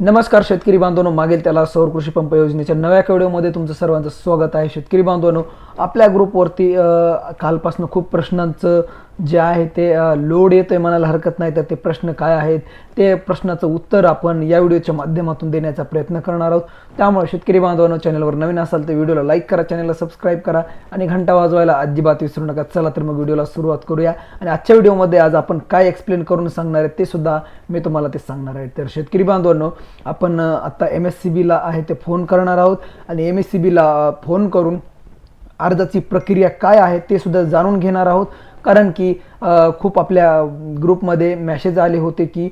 नमस्कार शेतकरी बांधवांनो मागेल त्याला सौर कृषी पंप योजनेच्या नव्या व्हिडिओमध्ये तुमचं सर्वांचं स्वागत आहे. शेतकरी बांधवांनो आपल्या ग्रुपवरती कालपासून खूप प्रश्नांचं जे आहे ते लोड येतं आहे म्हणायला हरकत नाही तर ते प्रश्न काय आहेत? ते प्रश्नाचं उत्तर आपण या व्हिडिओच्या माध्यमातून देण्याचा प्रयत्न करणार आहोत. त्यामुळे शेतकरी बांधवांनो चॅनलवर नवीन असाल तर व्हिडिओला लाईक करा चॅनलला सबस्क्राईब करा आणि घंटा वाजवायला अजिबात विसरू नका. चला तर मग व्हिडिओला सुरुवात करूया. आणि आजच्या व्हिडिओमध्ये आज आपण काय एक्सप्लेन करून सांगणार आहे ते सुद्धा मी तुम्हाला ते सांगणार आहे. तर शेतकरी बांधवांनो आपण आत्ता आता एम एस सी बीला आहे ते फोन करणार आहोत. आणि एम एस सी बीला फोन करून अर्जाची प्रक्रिया काय आहे ते सुद्धा जाणून घेणार आहोत. कारण की खूप आपल्या ग्रुपमध्ये मॅसेज आले होते की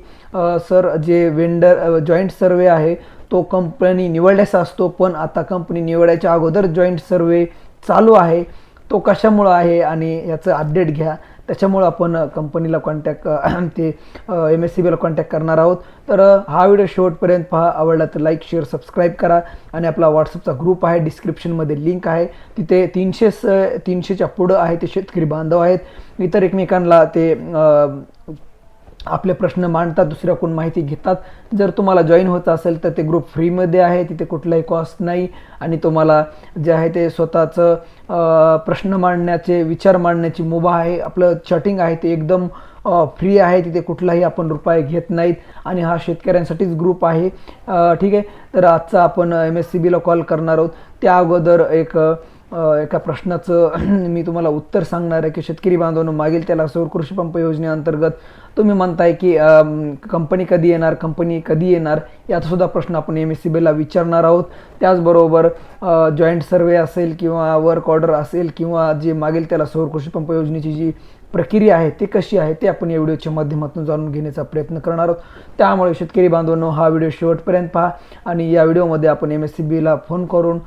सर जे वेंडर जॉईंट सर्वे आहे तो कंपनी निवडल्याचा असतो पण आता कंपनी निवडायच्या अगोदर जॉईंट सर्वे चालू आहे. तो कशामुळं आहे आणि याचं अपडेट घ्या. त्याच्यामुळं आपण कंपनीला कॉन्टॅक्ट ते एम एस सी बीला कॉन्टॅक्ट करणार आहोत. तर हा व्हिडिओ शेवटपर्यंत पहा. आवडला तर लाईक शेअर सबस्क्राईब करा. आणि आपला व्हॉट्सअपचा ग्रुप आहे. डिस्क्रिप्शनमध्ये लिंक आहे. तिथे तीनशे स तीनशेच्या पुढं आहे ते शेतकरी बांधव आहेत. इतर एकमेकांना ते आपले प्रश्न मांडतात दुसऱ्या कोण माहिती घेतात. जर तुम्हाला जॉईन होत असेल तर ते ग्रुप फ्रीमध्ये आहे तिथे कुठलाही कॉस्ट नाही. आणि तुम्हाला जे आहे ते स्वतःचं प्रश्न मांडण्याचे विचार मांडण्याची मुभा आहे. आपलं चॅटिंग आहे ते एकदम फ्री आहे. तिथे कुठलाही आपण रुपये घेत नाहीत. आणि हा शेतकऱ्यांसाठीच ग्रुप आहे. ठीक आहे. तर आजचा आपण एम एस सी बीला कॉल करणार आहोत. त्या अगोदर एक एका प्रश्नाचं मी तुम्हाला उत्तर सांगणार आहे की शेतकरी बांधवांनो मागील त्याला सौर कृषी पंप योजनेअंतर्गत तुम्ही म्हणताय की कंपनी कधी येणार कंपनी कधी येणार याचासुद्धा प्रश्न आपण एम एस सी बीला विचारणार आहोत. त्याचबरोबर जॉईंट सर्वे असेल किंवा वर्क ऑर्डर असेल किंवा जे मागील त्याला सौर कृषी पंप योजनेची जी प्रक्रिया आहे ती कशी आहे ते आपण या व्हिडिओच्या माध्यमातून जाणून घेण्याचा प्रयत्न करणार आहोत. त्यामुळे शेतकरी बांधवांनो हा व्हिडिओ शेवटपर्यंत पहा आणि या व्हिडिओमध्ये आपण एम एस सी बीला फोन करून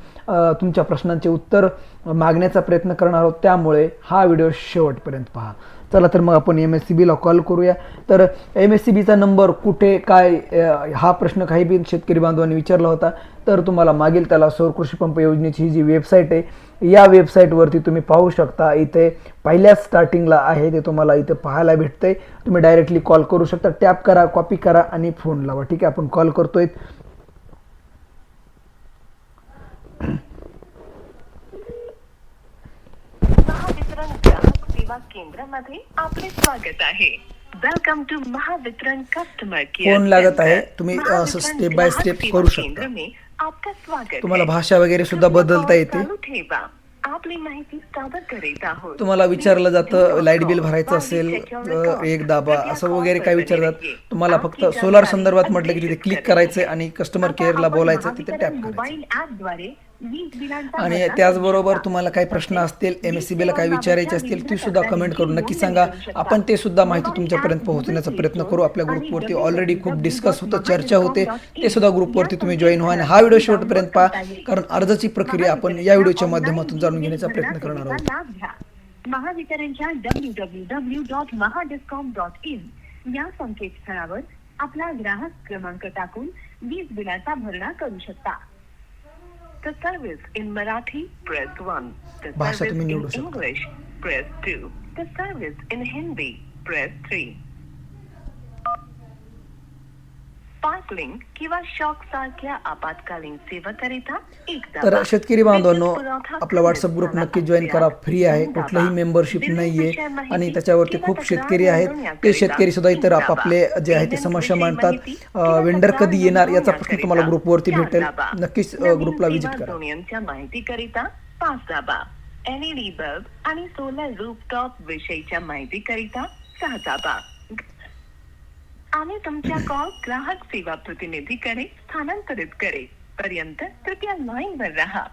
तुमच्या प्रश्नांचे उत्तर मागण्याचा प्रयत्न करणार आहोत. त्यामुळे हा व्हिडिओ शेवटपर्यंत पहा. चला तर मग आपण एम एस सी बीला कॉल करूया. तर एम एस सी बीचा नंबर कुठे काय हा प्रश्न काही बी शेतकरी बांधवांनी विचारला होता. तर तुम्हाला मागील त्याला सौर कृषी पंप योजनेची ही जी वेबसाईट आहे या वेबसाईटवरती तुम्ही पाहू शकता. इथे पहिल्याच स्टार्टिंगला आहे ते तुम्हाला इथे पाहायला भेटते तुम्ही डायरेक्टली कॉल करू शकता. टॅप करा कॉपी करा आणि फोन लावा. ठीक आहे आपण कॉल करतोय महावितरण ग्राहक सेवा केंद्रामध्ये आपले स्वागत आहे welcome to Mahavitaran customer care phone लागत. आहे. तुम्ही, असं ग्राहक step सेवा करू शकता. में आपका स्वागत तुम्हाला. भाषा वगैरे सुद्धा बदलता येते आपली माहिती सादर करीत आहोत तुम्हाला विचारलं जातं लाइट बिल भरायचं असेल एक दाबा असं वगैरे काय विचारतात तुम्हाला फक्त सोलार संदर्भात म्हटलं की तिथे क्लिक करायचं आणि कस्टमर केअरला बोलायचं तिथे टॅप करायचं आणि त्याचबरोबर करू तुम्हाला काही प्रश्न असतील एम एस सी बीला काही विचारायचे असतील ती सुद्धा कमेंट करून नक्की सांगा आपण ते सुद्धा माहिती तुमच्यापर्यंत पोहोचण्याचा प्रयत्न करू आपल्या ग्रुपवरती ऑलरेडी खूप डिस्कस होतं चर्चा होते ते सुद्धा ग्रुपवरती तुम्ही जॉईन व्हा आणि हा व्हिडिओ शेवटपर्यंत पहा कारण अर्जाची प्रक्रिया आपण या व्हिडिओच्या माध्यमातून जाणून घेण्याचा प्रयत्न करणार आहोत महावितरणच्या W W W dot Mahadiscom dot in या संकेतस्थळावर आपला ग्राहक क्रमांक टाकून वीज बिलाचा भरणा करू शकता The service in Marathi, press 1. The service in English, press 2. The service in Hindi, press 3. Sparkling किंवा शॉक सारख्या आपत्कालीन सेवेकरिता तर. शेतकरी बांधवांनो आपला व्हॉट्सअप ग्रुप नक्की जॉईन करा. फ्री आहे. कुठलंही मेंबरशिप नाहीये आणि त्याच्यावरती खूप शेतकरी आहेत. ते शेतकरी सुद्धा इतर. आपापले जे आहे ते समस्या मांडतात. वेंडर कधी येणार याचा प्रश्न तुम्हाला ग्रुपवरती भेटेल. नक्कीच ग्रुपला विजिट करा. माहितीकरिता पाच दाबा. एलईडी बल्ब आणि सोलर रूफटॉप विषयीच्या माहितीकरिता सहा दाबा. आम्ही तुमच्या कॉल ग्राहक सेवा प्रतिनिधीकडे स्थानांतरित करे पर्यंत कृपया लाईन वर राहा.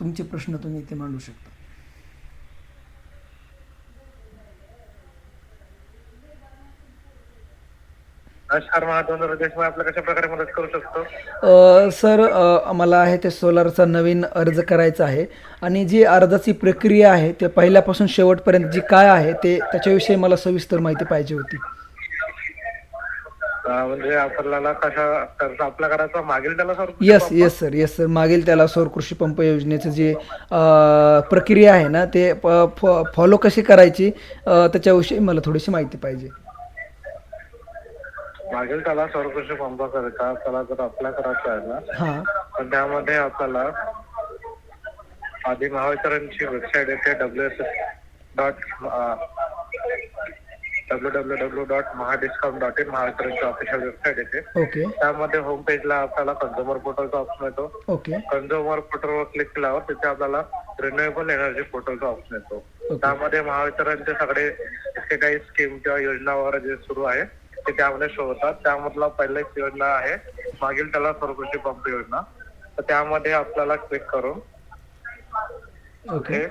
तुमचे प्रश्न तुम्ही इथे मांडू शकता. नमस्कार महादेवेंद्र देशमुख आपल्या कशा प्रकारे मदत करू शकतो? अ, सर अ, मला आहे ते सोलारचा नवीन अर्ज करायचा आहे. आणि जी अर्जाची प्रक्रिया आहे ते पहिल्यापासून शेवटपर्यंत जी काय आहे ते त्याच्याविषयी मला सविस्तर माहिती पाहिजे होती. म्हणजे आपल्याला कशा आपल्या घराचा मागील त्याला sir yes yes sir yes sir मागील त्याला सौर कृषी पंप योजनेचं जे अ, प्रक्रिया आहे ना ते फॉलो कशी करायची? अ, त्याच्याविषयी मला थोडीशी माहिती पाहिजे. मागील त्याला सौरकृषी पंप करिता त्याला जर अप्लाय करायचा आहे ना हां. तर त्यामध्ये आपल्याला आधी महावितरणची वेबसाईट येते W S S dot W W W dot Mahadiscom dot in महावितरणची official website येते. ओके त्यामध्ये होम पेजला आपल्याला कन्झ्युमर पोर्टलचा ऑप्शन येतो. ओके कन्झ्युमर पोर्टलवर क्लिक केल्यावर तिथे आपल्याला रिन्युएबल एनर्जी पोर्टलचा ऑप्शन येतो. त्यामध्ये महावितरणचे सगळे इतके काही स्कीम किंवा योजना वगैरे जे सुरू आहे ते त्यामध्ये शो होतात. त्यामधला पहिला एक योजना आहे मागील त्याला सौरकृषी पंप योजना. तर त्यामध्ये आपल्याला क्लिक करून ओके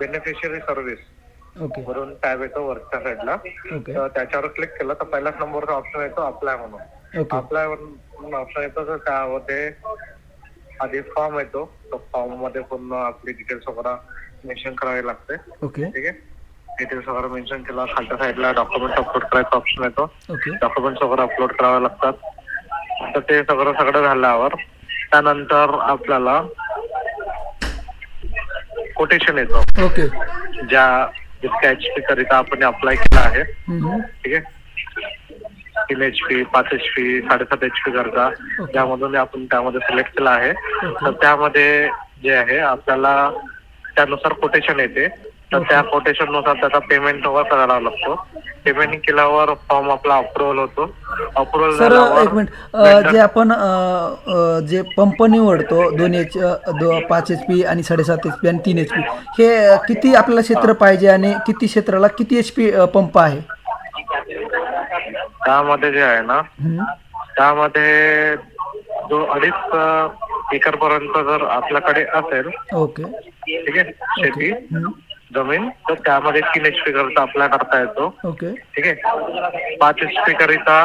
बेनिफिशियरी सर्व्हिस ओके. वरून टॅब येतो वरच्या साईडला ओके. तर त्याच्यावर क्लिक केलं तर पहिल्याच नंबरचा ऑप्शन येतो अप्लाय म्हणून. ओके. अप्लाय म्हणून ऑप्शन येतो तर त्यामध्ये आधी फॉर्म येतो. तो फॉर्ममध्ये पूर्ण आपली डिटेल्स वगैरे मेन्शन करावी लागते. ओके. ठीक आहे? डिटेल्स वगैरे मेन्शन केला खालच्या साईडला डॉक्युमेंट अपलोड करायचा ऑप्शन येतो. ओके. डॉक्युमेंट्स वगैरे अपलोड करावे लागतात. तर ते सगळं सगळं झाल्यावर त्यानंतर आपल्याला कोटेशन येतो. ओके. ज्या जितक्या एच पी करिता आपण अप्लाय केला आहे. ठीक आहे तीन एच पी पाच एच पी साडेसात एच पी करता त्यामधून आपण त्यामध्ये सिलेक्ट केला आहे तर त्यामध्ये जे आहे आपल्याला त्यानुसार कोटेशन येते. तर त्या कोटेशननुसार त्याचा पेमेंट करावा लागतो. पेमेंट केल्यावर फॉर्म आपला अप्रुव्हल होतो. अप्रुव्हल सर एक मिनिट जे आपण जे पंप निवडतो दोन एच दो पाच एच पी आणि साडेसात एच पी आणि तीन एच पी हे किती आपल्याला क्षेत्र पाहिजे आणि किती क्षेत्राला किती एच पी पंप आहे? त्यामध्ये जे आहे ना. त्यामध्ये जो अडीच एकर पर्यंत जर आपल्याकडे असेल ओके. ठीक आहे शेती. जमीन तर त्यामध्ये तीन एच पी करता अप्लाय करता येतो. ओके ठीक आहे? पाच एच पी करिता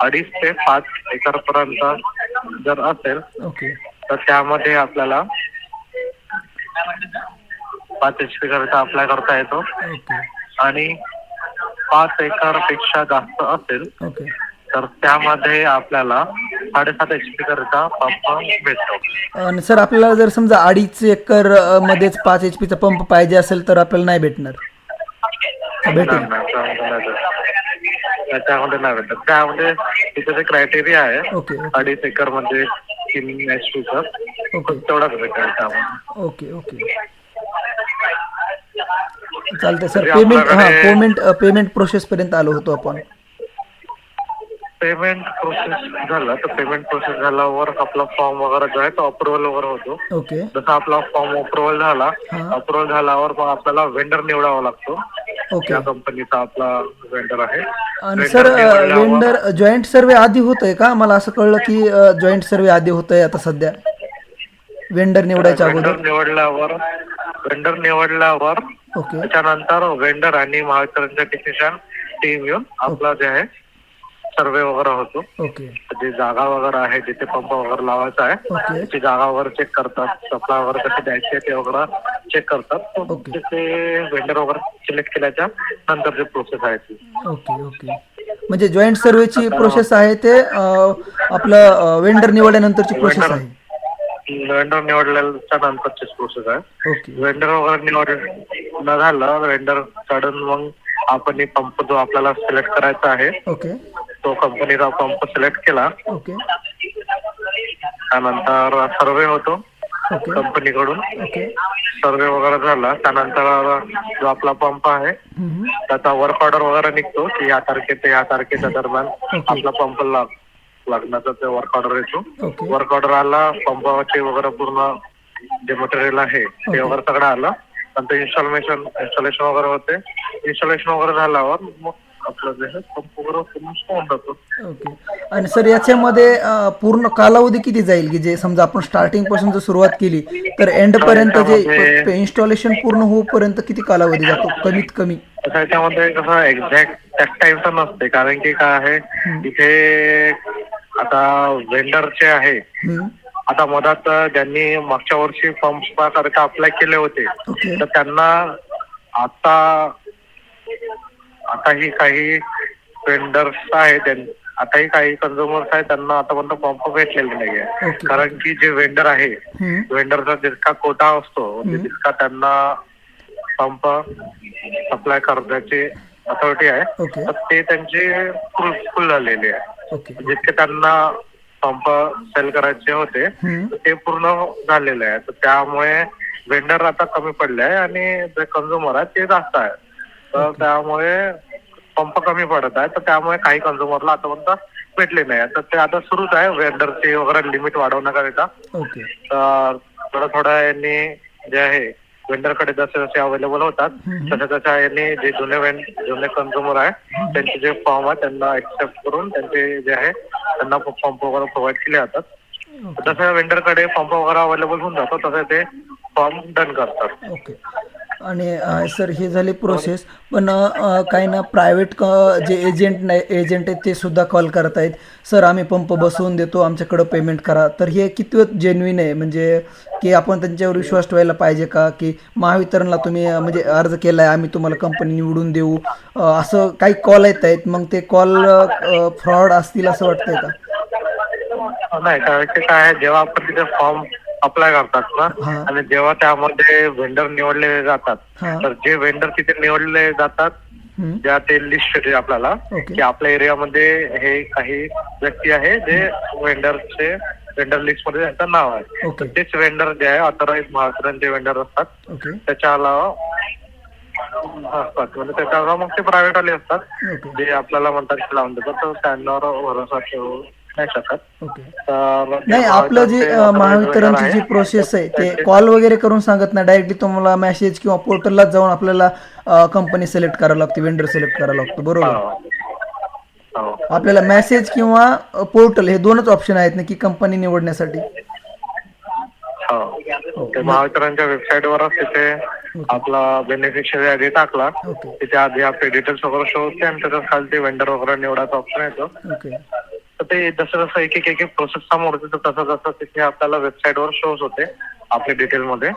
अडीच ते पाच एकर पर्यंत जर असेल ओके तर त्यामध्ये आपल्याला पाच एच पी करिता अप्लाय करता येतो. ओके आणि पाच एकरपेक्षा जास्त असेल ओके तर त्यामध्ये आपल्याला साडेसात एच पी करिता पंप भेटतो. आणि सर आपल्याला जर समजा अडीच एकर अ, मध्येच पाच एच पीचा पंप पाहिजे असेल तर आपल्याला नाही भेटणार? का भेटेल? नाही, नाही, त्यामध्ये नाही भेटत. त्यामध्ये नाही भेटत. त्यामध्ये तिथे जे क्रायटेरिया आहे ओके अडीच एकरमध्ये तीन एच पी चं ओके. तेवढाच भेटेल त्यामध्ये. Okay okay. चालतंय सर. पेमेंट हां पेमेंट पेमेंट प्रोसेसपर्यंत आलो होतो आपण. पेमेंट प्रोसेस झालं तर पेमेंट प्रोसेस झाल्यावर आपला फॉर्म वगैरे जो आहे तो अप्रुव्हल वगैरे होतो. ओके जसा आपला फॉर्म अप्रुव्हल झाला हा. अप्रुव्हल झाल्यावर मग आपल्याला वेंडर निवडावा लागतो. ओके त्या कंपनीचा आपला वेंडर आहे. आणि vendor सर निवडल्यावर- वेंडर जॉईंट सर्वे आधी होतंय का? मला असं कळलं की जॉईंट सर्वे आधी होतंय आता सध्या. वेंडर निवडायच्या वेंडर अगोदर. निवडल्यावर वेंडर निवडल्यावर ओके त्याच्यानंतर वेंडर आणि महावितरणचे टेक्निशियन टीम येऊन आपला जे आहे सर्वे वगैरे होतो. ओके. जी जागा वगैरे आहे जिथे पंप वगैरे लावायचा आहे त्याची जागा वगैरे चेक करतात. सप्लाय वगैरे कसे द्यायचे ते वगैरे चेक करतात. ओके. तर ते वेंडर वगैरे सिलेक्ट केल्याच्या नंतरची प्रोसेस आहे ती. Okay okay. म्हणजे जॉईंट सर्वेची प्रोसेस आहे ते आपलं वेंडर निवडल्यानंतरची प्रोसेस आहे. वेंडर निवडल्याच्या नंतरचीच प्रोसेस आहे. वेंडर वगैरे निवड न झालं वेंडरकडून मग आपण पंप जो आपल्याला सिलेक्ट करायचा आहे ओके. तो कंपनीचा पंप सिलेक्ट केला. ओके त्यानंतर सर्वे होतो. ओके कंपनीकडून ओके सर्वे वगैरे झाला. त्यानंतर जो आपला पंप आहे हम्म. त्याचा वर्क ऑर्डर वगैरे निघतो की या तारखे ते या तारखेच्या दरम्यान आपला पंप लाग लागण्याचा ते वर्क ऑर्डर येतो. ओके वर्क ऑर्डर आला पंपाचे वगैरे पूर्ण जे मटेरियल आहे ते वगैरे सगळं आलं. नंतर इन्स्टॉलेशन इन्स्टॉलेशन वगैरे होते. इन्स्टॉलेशन वगैरे झाल्यावर मग आपलं जे आहे पंप वगैरे पूर्ण होऊन जातो ओके. आणि सर याच्यामध्ये अं, पूर्ण कालावधी किती जाईल की जे समजा आपण स्टार्टिंगपासून जर सुरुवात केली तर एंड पर्यंत जे इन्स्टॉलेशन पूर्ण होऊपर्यंत किती कालावधी जातो? कमीत कमी. तसं याच्यामध्ये कसं एक्झॅक्ट त्याच टाइमचं नसते. कारण की काय आहे इथे आता वेंडरचे आहे हम्म. आता मधात ज्यांनी मागच्या वर्षी पंप करता अप्लाय केले होते ओके. तर त्यांना आता आताही काही वेंडर्स आहेत आताही काही कन्झ्युमर्स आहेत त्यांना आतापर्यंत पंप भेटलेले नाहीये. कारण की जे वेंडर आहे. वेंडरचा जितका कोटा असतो तितका त्यांना पंप सप्लाय करण्याचे अथॉरिटी आहे. तर ते त्यांचे फुल झालेले आहे. जितके त्यांना पंप सेल करायचे होते. ते पूर्ण झालेले आहे. तर त्यामुळे वेंडर आता कमी पडले आहे आणि जे कन्झ्युमर आहे ते जास्त आहे तर त्यामुळे पंप कमी पडत आहे. तर त्यामुळे काही कन्झ्युमरला आतापर्यंत भेटले नाही तर ते आता सुरूच आहे. वेंडरची वगैरे लिमिट वाढवण्याकरिता ओके. तर थोडं थोडं यांनी जे आहे वेंडरकडे जसे जसे अवेलेबल होतात हम्म. तशा तशा यांनी जे जुने वेंड जुने कन्झ्युमर आहे त्यांचे जे फॉर्म आहे त्यांना एक्सेप्ट करून त्यांचे जे आहे त्यांना पंप वगैरे प्रोव्हाइड केले जातात. तसं वेंडरकडे पंप वगैरे अवेलेबल होऊन जातो तसं ते फॉर्म डन करतात. ओके. आणि सर हे झाले प्रोसेस पण काही ना प्रायव्हेट क जे एजंट नाही एजंट आहेत ते सुद्धा कॉल करत आहेत सर आम्ही पंप बसवून देतो आमच्याकडं पेमेंट करा. तर हे किती जेन्युइन आहे? म्हणजे की आपण त्यांच्यावर विश्वास ठेवायला पाहिजे का? की महावितरणला तुम्ही म्हणजे अर्ज केला आहे आम्ही तुम्हाला कंपनी निवडून देऊ. असं काही कॉल येत आहेत मग ते कॉल फ्रॉड असतील असं वाटतंय का? नाही कारण की काय जेव्हा आपण तिथे फॉर्म अप्लाय करतात हा. ना आणि जेव्हा त्यामध्ये वेंडर निवडले जातात हा. तर जे वेंडर तिथे निवडले जातात हम्म. ज्या ते लिस्ट येते आपल्याला ओके. की आपल्या एरियामध्ये हे काही व्यक्ती आहे जे वेंडरचे वेंडर लिस्टमध्ये त्यांचं नाव आहे ओके. तेच वेंडर जे आहे ऑथराईज महाराष्ट्रांचे वेंडर असतात ओके त्याच्या अलावा असतात म्हणजे त्याच्या अलावा मग ते प्रायव्हेट वाले असतात ओके जे आपल्याला म्हणतात की लावून देतात तर त्यांवर भरोसा ठेवू नाही शकत. ओके. तर नाही आपलं जे महावितरणची जी प्रोसेस आहे ते कॉल वगैरे करून सांगत नाही. डायरेक्टली तुम्हाला मेसेज किंवा पोर्टलला जाऊन आपल्याला कंपनी सिलेक्ट करावं लागते वेंडर सिलेक्ट करावं लागतं बरोबर? हो. आपल्याला मेसेज किंवा पोर्टल हे दोनच ऑप्शन आहेत ना की कंपनी निवडण्यासाठी? हो. महावितरणच्या वेबसाईट वरच तिथे आपला बेनिफिशियरी आधी टाकला. तिथे आधी आपले डिटेल्स वगैरे शो होते आणि त्याच्यात खाली ते वेंडर वगैरे निवडायचा ऑप्शन येतो. ओके. तर ते जसं जसं एक एक एक एक प्रोसेस समोर होते तर तसं तसं तिथे आपल्याला वेबसाईट वर शोज होते आपले डिटेल मध्ये.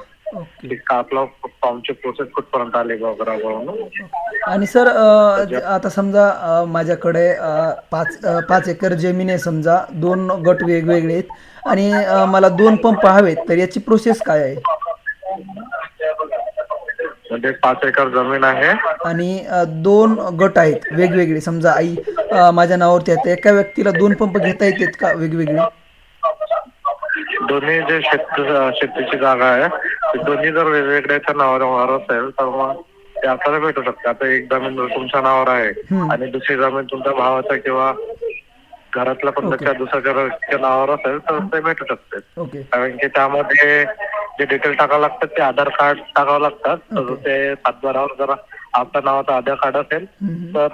का आपला फॉर्मची प्रोसेस कुठपर्यंत आली वगैरे वगैरे आणि सर अ, ज- आता समजा अ, माझ्याकडे अ, पाच अ, पाच एकर जमीन आहे समजा दोन गट वेगवेगळे आहेत. आणि अ, मला दोन पंप हवेत तर याची प्रोसेस काय आहे? म्हणजे पाच एकर जमीन आहे. आणि अ, दोन गट आहेत वेगवेगळे. समजा आई अ, माझ्या नावावरती आहेत. एका व्यक्तीला दोन पंप घेता येतात का वेगवेगळे? दोन्ही जे शेत शेतीची जागा आहे ते दोन्ही जर वेगवेगळ्याच्या नावावर असेल तर मग ते आपल्याला भेटू शकते. आता एक जमीन जर तुमच्या नावावर आहे हम्म. आणि दुसरी जमीन तुमच्या भावाच्या किंवा घरातल्या पण त्याच्या दुसऱ्या व्यक्तीच्या नावावर असेल तर ते भेटू शकते. ओके कारण की त्यामध्ये जे डिटेल टाकावं लागतात ते आधार कार्ड टाकावं लागतात. तर. ते सातबारावर जर आपल्या नावाचं आधार कार्ड असेल हम्म. तर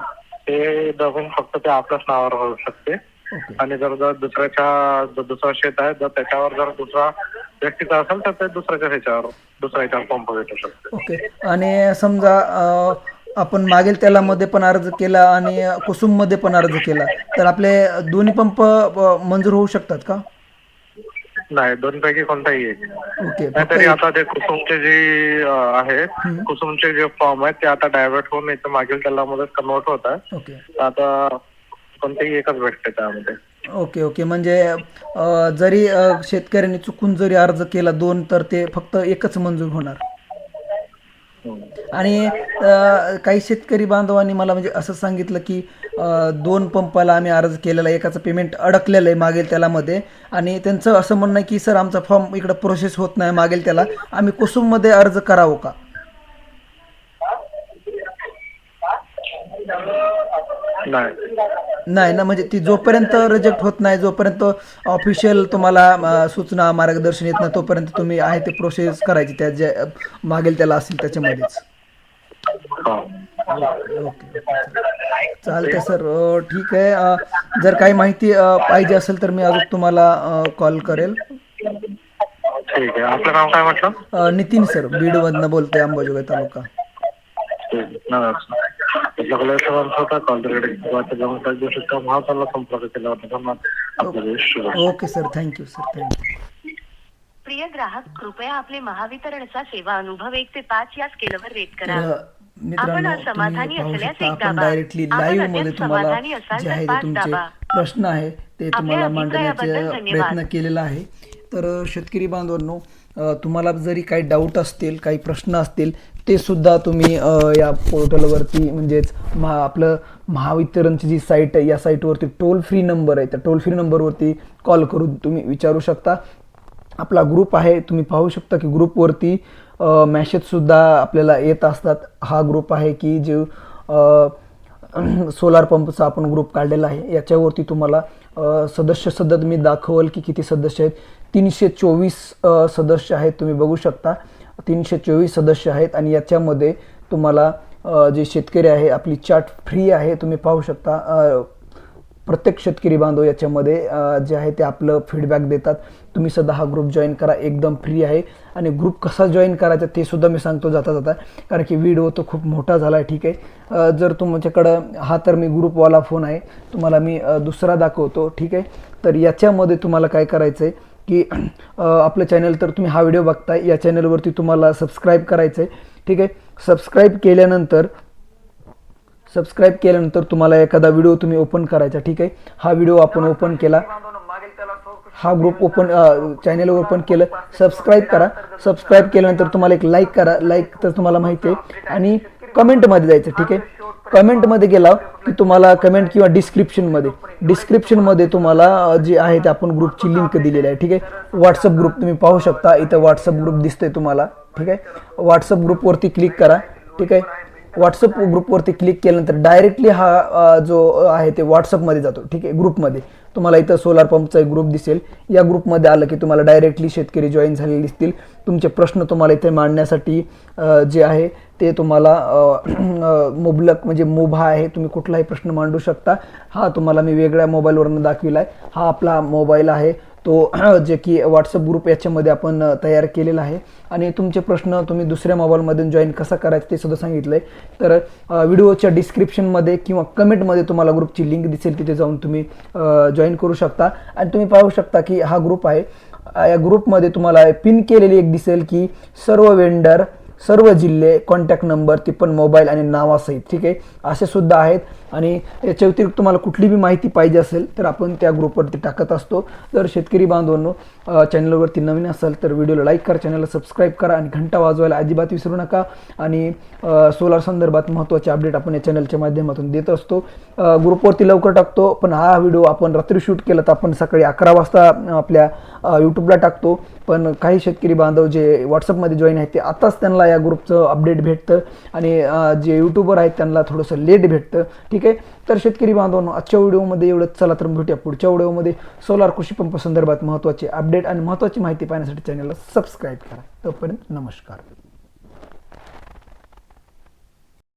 ते जमीन फक्त ते आपल्याच नावावर होऊ शकते. आणि जर जर दुसऱ्याच्या दुसरा शेत आहे जर त्याच्यावर जर दुसरा व्यक्तीचा असेल तर ते दुसऱ्याच्या ह्याच्यावर दुसऱ्या ह्याच्यावर पंप भेटू शकते. ओके आणि समजा आपण मागील त्यालामध्ये पण अर्ज केला आणि कुसुममध्ये पण अर्ज केला. तर आपले दोन्ही पंप अ, मंजूर होऊ शकतात का? नाही दोन पैकी कोणताही एक. ओके नाहीतरी आता ते कुसुमचे जे अं, आहे. कुसुमचे जे फॉर्म आहेत ते आता डायव्हर्ट होऊन इथं मागील त्यालामध्ये कन्वर्ट होत आहे ओके. आता कोणतेही एकच भेटते त्यामध्ये. Okay okay. म्हणजे अ, जरी अ, शेतकऱ्यांनी चुकून जरी अर्ज केला दोन तर ते फक्त एकच मंजूर होणार. आणि काही शेतकरी बांधवांनी मला म्हणजे असं सांगितलं की दोन पंपाला आम्ही अर्ज केलेला एकाचं पेमेंट अडकलेलं आहे मागेल त्यालामध्ये. आणि त्यांचं असं म्हणणं आहे की सर आमचा फॉर्म इकडं प्रोसेस होत नाही मागेल त्याला. आम्ही कुसुममध्ये अर्ज करावं का? नाही. नाही ना म्हणजे ती जोपर्यंत रिजेक्ट होत नाही जोपर्यंत ऑफिशियल तुम्हाला अ, सूचना मार्गदर्शन येत नाही तोपर्यंत तुम्ही आहे ते प्रोसेस करायची त्या जे मागेल त्याला असेल त्याच्यामध्येच. हो. ओके चालतंय सर अ, ठीक आहे. अ, जर काही माहिती अ, पाहिजे असेल तर मी अजून तुम्हाला कॉल करेल. ठीक आहे. आपलं नाव काय म्हटलं? अ, नितीन सर बीडमधनं बोलतोय अंबाजोगाई तालुका. आपल्याकडे होता दिवशी संपर्क केला होता त्यांना. Okay sir thank you sir thank you प्रिय ग्राहक कृपया आपले महावितरणचा सेवा अनुभव एक ते पाच या स्केलवर रेट करा आपण असमाधानी तुम्ही पाहू असल्यास शकता एक आपण दाबा. डायरेक्टली आपण लाईव्ह अद्यापमध्ये तुम्हाला समाधानी असाल तर आहे पाच दाबा. प्रश्न आहे ते तुम्हाला मांडण्याचा. प्रयत्न केलेला आहे तर शेतकरी बांधवांनो तुम्हाला जरी काही डाऊट असतील काही प्रश्न असतील ते सुद्धा तुम्ही या पोर्टलवरती म्हणजेच महा आपलं महावितरणची जी साईट आहे या साईटवरती टोल फ्री नंबर आहे. त्या टोल फ्री नंबरवरती कॉल करून तुम्ही विचारू शकता. आपला ग्रुप आहे तुम्ही पाहू शकता की ग्रुपवरती मॅसेजसुद्धा आपल्याला येत असतात. हा ग्रुप आहे की जे सोलार पंपचा आपण ग्रुप काढलेला आहे. याच्यावरती तुम्हाला सदस्य सदस्य मी दाखवल की किती सदस्य आहेत. तीनशे चोवीस सदस्य आहेत तुम्ही बघू शकता. तीनशे चोवीस सदस्य आहेत आणि याच्यामध्ये तुम्हाला जे शेतकरी आहे आपली चाट फ्री आहे तुम्ही पाहू शकता. प्रत्येक शेतकरी बांधव याच्यामध्ये जे आहे ते आपलं फीडबॅक देतात. तुम्ही सध्या हा ग्रुप जॉईन करा एकदम फ्री आहे. आणि ग्रुप कसा जॉईन करायचा ते सुद्धा मी सांगतो जाता जाता. कारण की व्हिडिओ तो खूप मोठा झाला आहे ठीक आहे. जर तुमच्याकडं हा तर मी ग्रुपवाला फोन आहे. तुम्हाला मी दुसरा दाखवतो ठीक आहे. तर याच्यामध्ये तुम्हाला काय करायचं आहे की आपलं चॅनल तर तुम्ही हा व्हिडिओ बघताय. या चॅनलवरती तुम्हाला सबस्क्राईब करायचं आहे ठीक आहे. सबस्क्राईब केल्यानंतर सबस्क्राईब केल्यानंतर तुम्हाला एखादा व्हिडिओ तुम्ही ओपन करायचा ठीक आहे? हा व्हिडिओ आपण ओपन केला. हा ग्रुप ओपन चॅनेल ओपन केलं. सबस्क्राईब करा. सबस्क्राईब केल्यानंतर तुम्हाला एक लाईक करा. लाईक तर तुम्हाला माहिती आहे. आणि कमेंटमध्ये जायचं ठीक आहे? कमेंटमध्ये गेला की तुम्हाला कमेंट किंवा डिस्क्रिप्शनमध्ये डिस्क्रिप्शनमध्ये तुम्हाला जे आहे ते आपण ग्रुपची लिंक दिलेली आहे ठीक आहे? व्हॉट्सअप ग्रुप तुम्ही पाहू शकता. इथं व्हॉट्सअप ग्रुप दिसतंय तुम्हाला ठीक आहे? व्हॉट्सअप ग्रुपवरती क्लिक करा ठीक आहे? व्हॉट्सअप ग्रुपवरती क्लिक केल्यानंतर डायरेक्टली हा जो आहे ते व्हॉट्सअपमध्ये जातो ठीक आहे? ग्रुपमध्ये तुम्हाला इथं सोलार पंपचा एक ग्रुप दिसेल. या ग्रुपमध्ये आलं की तुम्हाला डायरेक्टली शेतकरी जॉईन झालेले दिसतील. तुमचे प्रश्न तुम्हाला इथे मांडण्यासाठी जे आहे ते तुम्हाला मुबलक म्हणजे मुभा आहे. तुम्ही कुठलाही प्रश्न मांडू शकता. हा तुम्हाला मी वेगळ्या मोबाईलवरनं दाखविला आहे हा आपला मोबाईल आहे. तो जे की व्हॉट्सअप ग्रुप याच्यामध्ये आपण तयार केलेला आहे. आणि तुमचे प्रश्न तुम्ही दुसऱ्या मोबाईलमधून जॉईन कसा करायचं ते सुद्धा सांगितलं आहे तर व्हिडिओच्या डिस्क्रिप्शनमध्ये किंवा कमेंटमध्ये तुम्हाला ग्रुपची लिंक दिसेल तिथे जाऊन तुम्ही जॉईन करू शकता. आणि तुम्ही पाहू शकता की हा ग्रुप आहे. या ग्रुपमध्ये तुम्हाला पिन केलेली एक दिसेल की सर्व वेंडर सर्व जिल्हे कॉन्टॅक्ट नंबर ते पण मोबाईल आणि नावासहित ठीक आहे? असे सुद्धा आहेत. आणि याच्या व्यतिरिक्त तुम्हाला कुठली बी माहिती पाहिजे असेल तर आपण त्या ग्रुपवरती टाकत असतो. तर शेतकरी बांधवांनो चॅनलवरती नवीन असाल तर व्हिडिओला लाईक करा चॅनलला सबस्क्राईब करा आणि घंटा वाजवायला अजिबात विसरू नका. आणि सोलार संदर्भात महत्त्वाचे अपडेट आपण या चॅनलच्या माध्यमातून देत असतो. ग्रुपवरती लवकर टाकतो पण हा व्हिडिओ आपण रात्री शूट केला तर आपण सकाळी अकरा वाजता आपल्या यूट्यूबला टाकतो. पण काही शेतकरी बांधव जे व्हॉट्सअपमध्ये जॉईन आहेत ते आताच त्यांना या ग्रुपचं अपडेट भेटतं आणि जे यूट्यूबर आहेत त्यांना थोडंसं लेट भेटतं. ठीक आहे? तर शेतकरी बांधवांनो आजच्या व्हिडिओमध्ये एवढंच. चला तर भेटूया पुढच्या व्हिडिओमध्ये. सोलार कृषी पंप संदर्भात महत्त्वाचे अपडेट आणि महत्त्वाची माहिती पाहण्यासाठी चॅनलला सबस्क्राईब करा. तोपर्यंत नमस्कार.